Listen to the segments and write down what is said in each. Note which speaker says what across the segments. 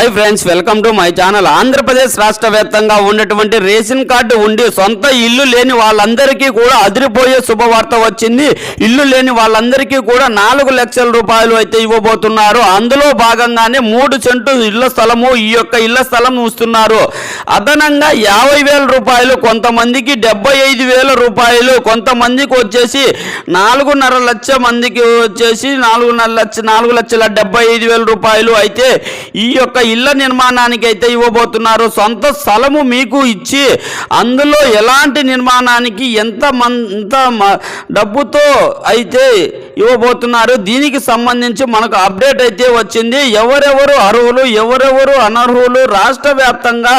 Speaker 1: Hi friends welcome to my channel Andhra Pradesh రాష్ట్ర వ్యాప్తంగా ఉన్నటువంటి రేషన్ కార్డు ఉండి సొంత ఇల్లు లేని వాళ్ళందరికీ కూడా అదిరిపోయే శుభవార్త వచ్చింది. ఇల్లు లేని వాళ్ళందరికీ కూడా నాలుగు లక్షల రూపాయలు అయితే ఇవ్వబోతున్నారు. అందులో భాగంగానే మూడు సెంటు ఇళ్ళ స్థలము ఈ యొక్క ఇళ్ళ స్థలం ఇస్తున్నారు అదనంగా యాభై వేల రూపాయలు కొంతమందికి డెబ్బై ఐదు వేల రూపాయలు కొంతమందికి వచ్చేసి నాలుగున్నర లక్ష మందికి వచ్చేసి నాలుగున్నర లక్ష నాలుగు లక్షల డెబ్బై ఐదు వేల రూపాయలు అయితే ఈ యొక్క ఇళ్ళ నిర్మాణానికి అయితే ఇవ్వబోతున్నారు. సొంత స్థలము మీకు ఇచ్చి అందులో ఎలాంటి నిర్మాణానికి ఎంత మంత మ- డబ్బుతో అయితే ఇవ్వబోతున్నారు. దీనికి సంబంధించి మనకు అప్డేట్ అయితే వచ్చింది. ఎవరెవరు అర్హులు ఎవరెవరు అనర్హులు రాష్ట్ర వ్యాప్తంగా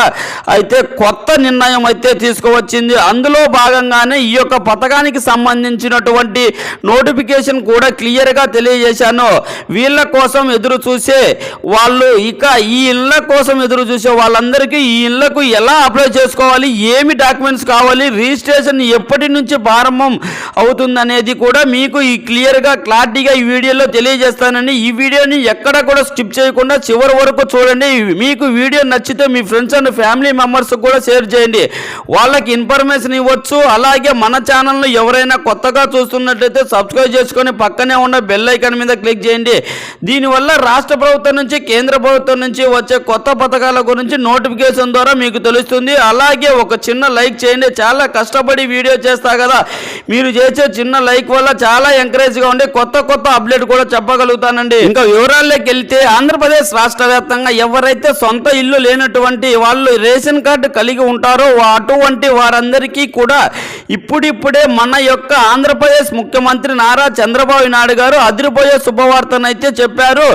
Speaker 1: అయితే కొత్త నిర్ణయం అయితే తీసుకువచ్చింది. అందులో భాగంగానే ఈ యొక్క పథకానికి సంబంధించినటువంటి నోటిఫికేషన్ కూడా క్లియర్గా తెలియజేశాను. వీళ్ళ కోసం ఎదురు చూసే వాళ్ళు ఇక ఈ ఇళ్ళ కోసం ఎదురు చూసే వాళ్ళందరికీ ఈ ఇళ్ళకు ఎలా అప్లై చేసుకోవాలి? ఏమి డాక్యుమెంట్స్ కావాలి? రిజిస్ట్రేషన్ ఎప్పటి నుంచి ప్రారంభం అవుతుందనేది కూడా మీకు ఈ క్లియర్గా క్లారిటీగా ఈ వీడియోలో తెలియజేస్తానని ఈ వీడియోని ఎక్కడ కూడా స్కిప్ చేయకుండా చివరి వరకు చూడండి. మీకు వీడియో నచ్చితే మీ ఫ్రెండ్స్ అండ్ ఫ్యామిలీ మెంబర్స్ కూడా షేర్ చేయండి. వాళ్ళకి ఇన్ఫర్మేషన్ ఇవ్వచ్చు. అలాగే మన ఛానల్ను ఎవరైనా కొత్తగా చూస్తున్నట్లయితే సబ్స్క్రైబ్ చేసుకొని పక్కనే ఉన్న బెల్ ఐకాన్ మీద క్లిక్ చేయండి. దీనివల్ల రాష్ట్ర ప్రభుత్వం నుంచి కేంద్ర ప్రభుత్వం నుంచి వచ్చే కొత్త పథకాల గురించి నోటిఫికేషన్ ద్వారా మీకు తెలుస్తుంది. అలాగే ఒక చిన్న లైక్ చేయండి. చాలా కష్టపడి వీడియో చేస్తా కదా. మీరు చేసే చిన్న లైక్ వల్ల చాలా ఎంకరేజ్గా ఉండి కొత్త కొత్త అప్డేట్ కూడా చెప్పగలుగుతానండి. ఇంకా వివరాల్లోకి వెళ్తే ఆంధ్రప్రదేశ్ రాష్ట్ర వ్యాప్తంగా ఎవరైతే సొంత ఇల్లు లేనటువంటి వాళ్ళు రేషన్ కార్డు కలిగి ఉంటారో అటువంటి వారందరికీ కూడా ఇప్పుడిప్పుడే మన యొక్క ఆంధ్రప్రదేశ్ ముఖ్యమంత్రి నారా చంద్రబాబు నాయుడు గారు అదిరిపోయే శుభవార్తనైతే చెప్పారు.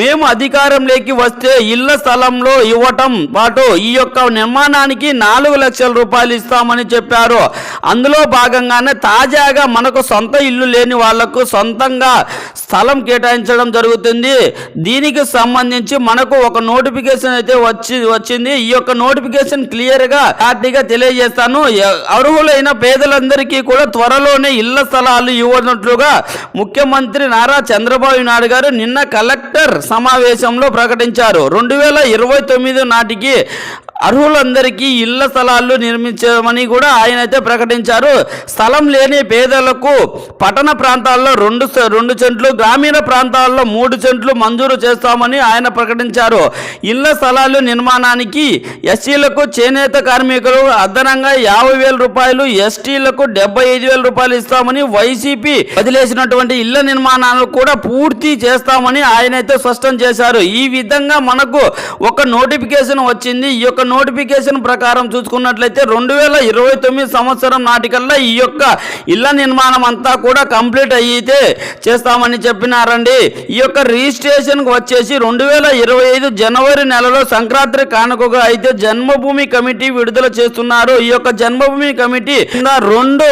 Speaker 1: మేము అధికారంలోకి వస్తే ఇల్లు ఇళ్ళ స్థలంలో ఇవ్వటం పాటు ఈ యొక్క నిర్మాణానికి నాలుగు లక్షల రూపాయలు ఇస్తామని చెప్పారు. అందులో భాగంగానే తాజాగా మనకు సొంత ఇల్లు లేని వాళ్ళకు సొంతంగా స్థలం కేటాయించడం జరుగుతుంది. దీనికి సంబంధించి మనకు ఒక నోటిఫికేషన్ అయితే వచ్చి వచ్చింది. ఈ యొక్క నోటిఫికేషన్ క్లియర్గా క్లారిటీగా తెలియజేస్తాను. అర్హులైన పేదలందరికీ కూడా త్వరలోనే ఇళ్ళ స్థలాలు ఇవ్వనట్లుగా ముఖ్యమంత్రి నారా చంద్రబాబు నాయుడు గారు నిన్న కలెక్టర్ సమావేశంలో ప్రకటించారు. రెండు వేల ఇరవై తొమ్మిది నాటికి అర్హులందరికీ ఇళ్ళ స్థలాలు నిర్మించమని కూడా ఆయన అయితే ప్రకటించారు. స్థలం లేని పేదలకు పట్టణ ప్రాంతాల్లో రెండు రెండు సెంట్లు గ్రామీణ ప్రాంతాల్లో మూడు సెంట్లు మంజూరు చేస్తామని ఆయన ప్రకటించారు. ఇళ్ళ స్థలాలు నిర్మాణానికి ఎస్సీలకు చేనేత కార్మికులు అదనంగా యాభై వేల రూపాయలు ఎస్టీలకు డెబ్బై ఐదు వేల రూపాయలు ఇస్తామని వైసీపీ వదిలేసినటువంటి ఇళ్ళ నిర్మాణాలు కూడా పూర్తి చేస్తామని ఆయన అయితే స్పష్టం చేశారు. ఈ విధంగా మనకు ఒక నోటిఫికేషన్ వచ్చింది. ఈ యొక్క నోటిఫికేషన్ ప్రకారం చూసుకున్నట్లయితే రెండు వేల ఇరవై తొమ్మిది సంవత్సరం నాటికల్లా ఈ యొక్క ఇళ్ళ నిర్మాణం అంతా కూడా కంప్లీట్ అయితే చేస్తామని చెప్పినారండి. ఈ యొక్క రిజిస్ట్రేషన్కి వచ్చేసి రెండు వేల ఇరవై ఐదు జనవరి నెలలో సంక్రాంతి కానుకగా అయితే జన్మభూమి కమిటీ విడుదల చేస్తున్నారు. ఈ యొక్క జన్మభూమి కమిటీ రెండు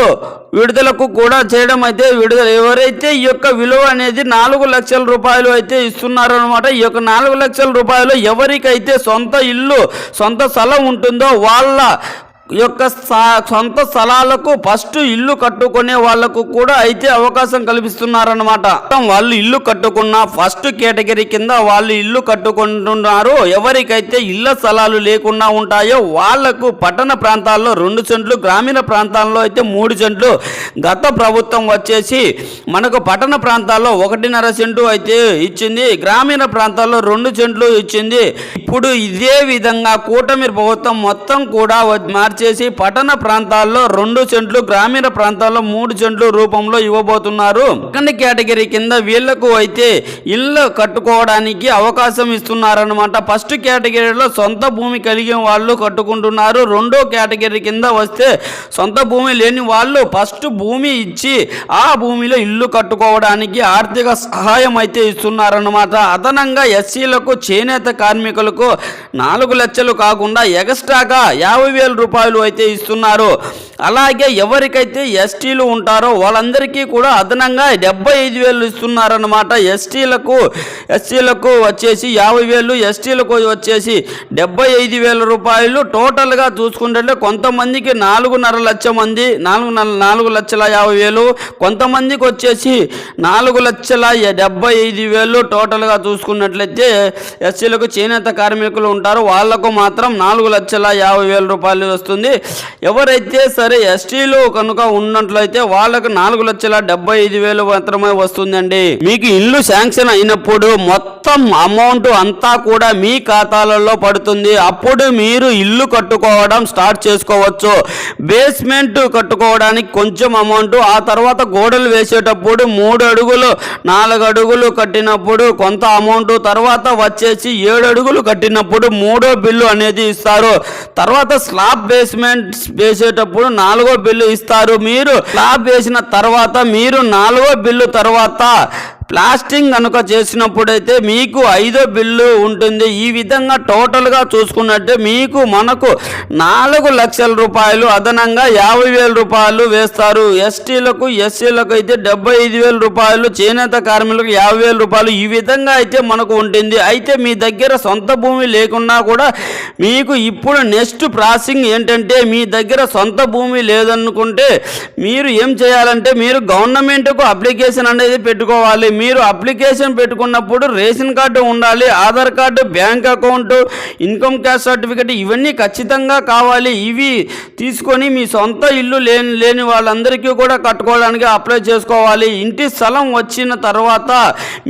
Speaker 1: విడుదలకు కూడా చేయడం అయితే విడుదల. ఎవరైతే ఈ యొక్క విలువ అనేది నాలుగు లక్షల రూపాయలు అయితే ఇస్తున్నారు అనమాట ఈ యొక్క నాలుగు లక్షల రూపాయలు ఎవరికైతే సొంత ఇల్లు సొంత స్థలం ఉంటుందో వాళ్ళ యొక్క సొంత స్థలాలకు ఫస్ట్ ఇల్లు కట్టుకునే వాళ్ళకు కూడా అయితే అవకాశం కల్పిస్తున్నారన్నమాట. వాళ్ళు ఇల్లు కట్టుకున్న ఫస్ట్ కేటగిరీ కింద వాళ్ళు ఇల్లు కట్టుకుంటున్నారు. ఎవరికైతే ఇళ్ళ స్థలాలు లేకుండా ఉంటాయో వాళ్ళకు పట్టణ ప్రాంతాల్లో రెండు సెంట్లు గ్రామీణ ప్రాంతాల్లో అయితే మూడు సెంట్లు. గత ప్రభుత్వం వచ్చేసి మనకు పట్టణ ప్రాంతాల్లో ఒకటిన్నర సెంటు అయితే ఇచ్చింది. గ్రామీణ ప్రాంతాల్లో రెండు సెంట్లు ఇచ్చింది. ఇప్పుడు ఇదే విధంగా కూటమి ప్రభుత్వం మొత్తం కూడా మార్చి వచ్చేసి పట్టణ ప్రాంతాల్లో రెండు సెంట్లు గ్రామీణ ప్రాంతాల్లో మూడు సెంట్లు రూపంలో ఇవ్వబోతున్నారు. సెకండ్ కేటగిరీ కింద వీళ్ళకు అయితే ఇల్లు కట్టుకోవడానికి అవకాశం ఇస్తున్నారన్నమాట. ఫస్ట్ కేటగిరీలో సొంత భూమి కలిగిన వాళ్ళు కట్టుకుంటున్నారు. రెండో కేటగిరీ కింద వస్తే సొంత భూమి లేని వాళ్ళు ఫస్ట్ భూమి ఇచ్చి ఆ భూమిలో ఇల్లు కట్టుకోవడానికి ఆర్థిక సహాయం అయితే ఇస్తున్నారన్నమాట. అదనంగా ఎస్సీలకు చేనేత కార్మికులకు నాలుగు లక్షలు కాకుండా ఎక్స్ట్రాగా యాభై వేల రూపాయలు రూపాయలు అయితే ఇస్తున్నారు. అలాగే ఎవరికైతే ఎస్టీలు ఉంటారో వాళ్ళందరికీ కూడా అదనంగా డెబ్బై ఐదు వేలు ఇస్తున్నారన్నమాట. ఎస్టీలకు ఎస్సీలకు వచ్చేసి యాభై వేలు ఎస్టీలకు వచ్చేసి డెబ్బై ఐదు వేల రూపాయలు టోటల్గా చూసుకుంటే కొంతమందికి నాలుగున్నర లక్ష మంది నాలుగు నాలుగు లక్షల యాభై వేలు కొంతమందికి వచ్చేసి నాలుగు లక్షల డెబ్బై ఐదు వేలు టోటల్గా చూసుకున్నట్లయితే ఎస్సీలకు చేనేత కార్మికులు ఉంటారు. వాళ్ళకు మాత్రం నాలుగు లక్షల యాభై వేల రూపాయలు వస్తుంది ఎవరైతే సరే ఎస్టీలు కనుక ఉన్నట్లయితే వాళ్ళకు నాలుగు లక్షల డెబ్బై ఐదు వేలు మాత్రమే వస్తుందండి. మీకు ఇల్లు శాంక్షన్ అయినప్పుడు మొత్తం అమౌంట్ అంతా కూడా మీ ఖాతాలలో పడుతుంది. అప్పుడు మీరు ఇల్లు కట్టుకోవడం స్టార్ట్ చేసుకోవచ్చు. బేస్మెంట్ కట్టుకోవడానికి కొంచెం అమౌంట్. ఆ తర్వాత గోడలు వేసేటప్పుడు మూడు అడుగులు నాలుగు అడుగులు కట్టినప్పుడు కొంత అమౌంట్. తర్వాత వచ్చేసి ఏడు అడుగులు కట్టినప్పుడు మూడో బిల్లు అనేది ఇస్తారు. తర్వాత స్లాబ్ బేస్మెంట్ వేసేటప్పుడు నాలుగో బిల్లు ఇస్తారు. మీరు స్లాబ్ వేసిన తర్వాత మీరు నాలుగో బిల్లు తర్వాత ప్లాస్టింగ్ కనుక చేసినప్పుడైతే మీకు ఐదో బిల్లు ఉంటుంది. ఈ విధంగా టోటల్గా చూసుకున్నట్టే మీకు మనకు నాలుగు లక్షల రూపాయలు అదనంగా యాభై వేల రూపాయలు వేస్తారు. ఎస్టీలకు ఎస్సీలకు అయితే డెబ్బై ఐదు వేల రూపాయలు చేనేత కార్మికులకు యాభై వేల రూపాయలు ఈ విధంగా అయితే మనకు ఉంటుంది. అయితే మీ దగ్గర సొంత భూమి లేకున్నా కూడా మీకు ఇప్పుడు నెక్స్ట్ ప్రాసెసింగ్ ఏంటంటే మీ దగ్గర సొంత భూమి లేదనుకుంటే మీరు ఏం చేయాలంటే మీరు గవర్నమెంట్కు అప్లికేషన్ అనేది పెట్టుకోవాలి. మీరు అప్లికేషన్ పెట్టుకున్నప్పుడు రేషన్ కార్డు ఉండాలి Aadhaar card bank account income tax certificate ఇవన్నీ ఖచ్చితంగా కావాలి. ఇవి తీసుకొని మీ సొంత ఇల్లు లేని లేని వాళ్ళందరికీ కూడా కట్టుకోవడానికి అప్లై చేసుకోవాలి. ఇంటి స్థలం వచ్చిన తర్వాత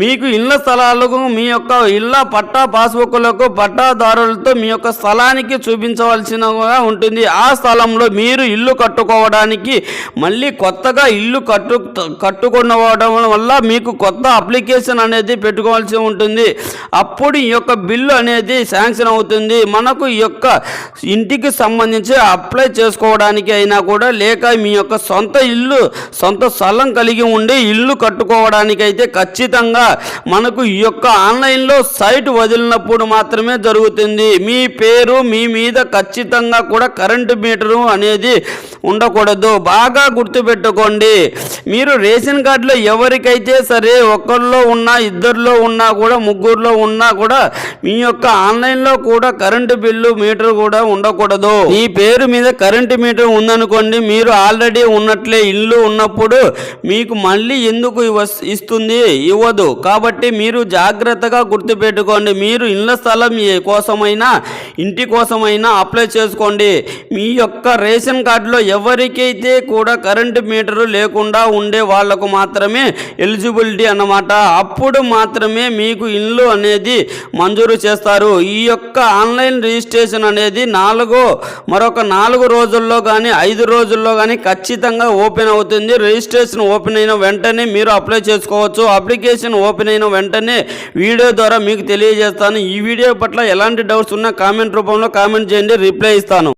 Speaker 1: మీకు ఇళ్ళ స్థలాలకు మీ యొక్క ఇళ్ళ పట్టా పాస్బుక్లకు పట్టాదారులతో మీ యొక్క స్థలానికి చూపించవలసినగా ఉంటుంది. ఆ స్థలంలో మీరు ఇల్లు కట్టుకోవడానికి మళ్ళీ కొత్తగా ఇల్లు కట్టు కట్టుకునవడం వల్ల మీకు కొత్త కొత్త అప్లికేషన్ అనేది పెట్టుకోవాల్సి ఉంటుంది. అప్పుడు ఈ యొక్క బిల్లు అనేది శాంక్షన్ అవుతుంది. మనకు ఈ యొక్క ఇంటికి సంబంధించి అప్లై చేసుకోవడానికి అయినా కూడా లేక మీ యొక్క సొంత ఇల్లు సొంత స్థలం కలిగి ఉండి ఇల్లు కట్టుకోవడానికి అయితే ఖచ్చితంగా మనకు ఈ యొక్క ఆన్లైన్లో సైట్ వదిలినప్పుడు మాత్రమే జరుగుతుంది. మీ పేరు మీ మీద ఖచ్చితంగా కూడా కరెంటు మీటరు అనేది ఉండకూడదు. బాగా గుర్తుపెట్టుకోండి. మీరు రేషన్ కార్డులో ఎవరికైతే సరే ఒకరిలో ఉన్నా ఇద్దరిలో ఉన్నా కూడా ముగ్గురులో ఉన్నా కూడా మీ యొక్క ఆన్లైన్లో కూడా కరెంటు బిల్లు మీటర్ కూడా ఉండకూడదు. ఈ పేరు మీద కరెంటు మీటర్ ఉందనుకోండి మీరు ఆల్రెడీ ఉన్నట్లే ఇల్లు ఉన్నప్పుడు మీకు మళ్ళీ ఎందుకు ఇస్తుంది? ఇవ్వదు. కాబట్టి మీరు జాగ్రత్తగా గుర్తుపెట్టుకోండి. మీరు ఇళ్ళ స్థలం కోసమైనా ఇంటి కోసమైనా అప్లై చేసుకోండి. మీ యొక్క రేషన్ కార్డులో ఎవరికైతే కూడా కరెంటు మీటరు లేకుండా ఉండే వాళ్ళకు మాత్రమే ఎలిజిబిలిటీ అన్నమాట. అప్పుడు మాత్రమే మీకు ఇల్లు అనేది మంజూరు చేస్తారు. ఈ యొక్క ఆన్లైన్ రిజిస్ట్రేషన్ అనేది నాలుగో మరొక నాలుగు రోజుల్లో కానీ ఐదు రోజుల్లో కానీ ఖచ్చితంగా ఓపెన్ అవుతుంది. రిజిస్ట్రేషన్ ఓపెన్ అయిన వెంటనే మీరు అప్లై చేసుకోవచ్చు. అప్లికేషన్ ఓపెన్ అయిన వెంటనే వీడియో ద్వారా మీకు తెలియజేస్తాను. ఈ వీడియో పట్ల ఎలాంటి డౌట్స్ ఉన్నా కామెంట్ రూపంలో కామెంట్ చేయండి. రిప్లై ఇస్తాను.